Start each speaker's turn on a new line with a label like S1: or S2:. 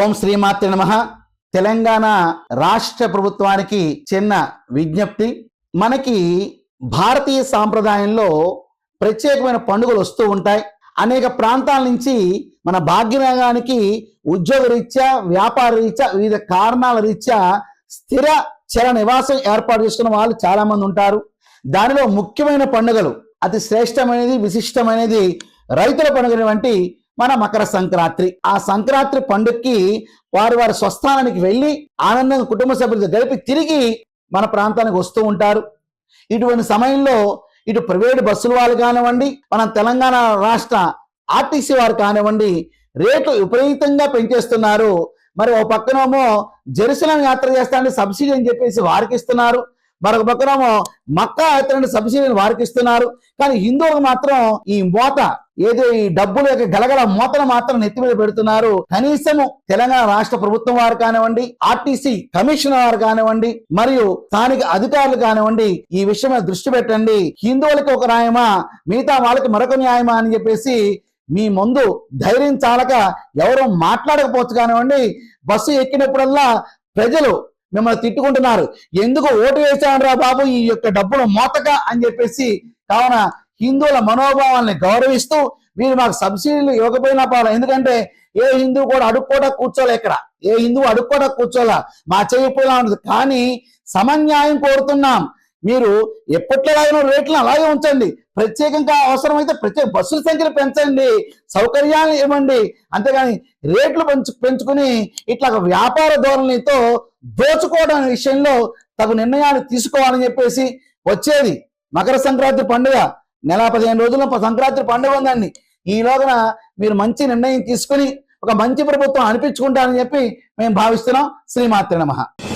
S1: ఓం శ్రీమాత్రి నమ. తెలంగాణ రాష్ట్ర ప్రభుత్వానికి చిన్న విజ్ఞప్తి మనకి భారతీయ సాంప్రదాయంలో ప్రత్యేకమైన పండుగలు వస్తూ ఉంటాయి. అనేక ప్రాంతాల నుంచి మన భాగ్యనగరానికి ఉద్యోగ రీత్యా వ్యాపార రీత్యా వివిధ కారణాల రీత్యా స్థిర చర నివాసం ఏర్పాటు చేసుకున్న వాళ్ళు చాలామంది ఉంటారు. దానిలో ముఖ్యమైన పండుగలు అతి శ్రేష్టమైనది విశిష్టమైనది రైతుల పండుగ వంటి మన మకర సంక్రాంతి. ఆ సంక్రాంతి పండుగకి వారు వారి స్వస్థానానికి వెళ్ళి ఆనందంగా కుటుంబ సభ్యులతో గడిపి తిరిగి మన ప్రాంతానికి వస్తూ ఉంటారు. ఇటువంటి సమయంలో ఇటు ప్రైవేట్ బస్సుల వాళ్ళు కానివ్వండి మన తెలంగాణ రాష్ట్ర ఆర్టీసీ వారు కానివ్వండి రేట్లు విపరీతంగా పెంచేస్తున్నారు. మరి ఒక పక్కనేమో జెరూసలం యాత్ర చేస్తానని సబ్సిడీ అని చెప్పేసి వారికి ఇస్తున్నారు. మరొక పక్కనేమో మక్కా ఎత్తనంటే సబ్సిడీని వారికి ఇస్తున్నారు. కానీ హిందువులకు మాత్రం ఈ మోత ఏదో ఈ డబ్బుల యొక్క గలగల మోతను మాత్రం నెత్తి మీద పెడుతున్నారు. కనీసము తెలంగాణ రాష్ట్ర ప్రభుత్వం వారు కానివ్వండి ఆర్టీసీ కమిషనర్ వారు కానివ్వండి మరియు స్థానిక అధికారులు కానివ్వండి ఈ విషయం మీద దృష్టి పెట్టండి. హిందువులకి ఒక న్యాయమా మిగతా వాళ్ళకి మరొక న్యాయమా అని చెప్పేసి మీ ముందు ధైర్యం చాలక ఎవరు మాట్లాడకపోవచ్చు కానివ్వండి బస్సు ఎక్కినప్పుడల్లా ప్రజలు మిమ్మల్ని తిట్టుకుంటున్నారు. ఎందుకు ఓటు వేసామరా బాబు? ఈ యొక్క డబ్బులు మోతక అని చెప్పేసి కావున హిందువుల మనోభావాల్ని గౌరవిస్తూ మీరు మాకు సబ్సిడీలు ఇవ్వకపోయినా పర్వాలేదు. ఎందుకంటే ఏ హిందువు కూడా అడుక్కోట కూర్చోలే ఇక్కడ. ఏ హిందువు అడుక్కోట కూర్చోలా? మా చేయకపోయినా ఉండదు కానీ సమన్యాయం కోరుతున్నాం. మీరు ఎప్పట్లాగిన రేట్లను అలాగే ఉంచండి. ప్రత్యేకంగా అవసరమైతే ప్రత్యేక బస్సుల సంఖ్యను పెంచండి. సౌకర్యాలు ఇవ్వండి. అంతేగాని రేట్లు పెంచు పెంచుకుని ఇట్లా వ్యాపార ధోరణితో దోచుకోవడం విషయంలో తగు నిర్ణయాలు తీసుకోవాలని చెప్పేసి వచ్చేది. మకర సంక్రాంతి పండుగ నెల పదిహేను రోజుల సంక్రాంతి పండుగ ఉందండి. ఈ లోగన మీరు మంచి నిర్ణయం తీసుకుని ఒక మంచి ప్రభుత్వం అనిపించుకుంటారని చెప్పి మేము భావిస్తున్నాం. శ్రీమాత్రి నమః.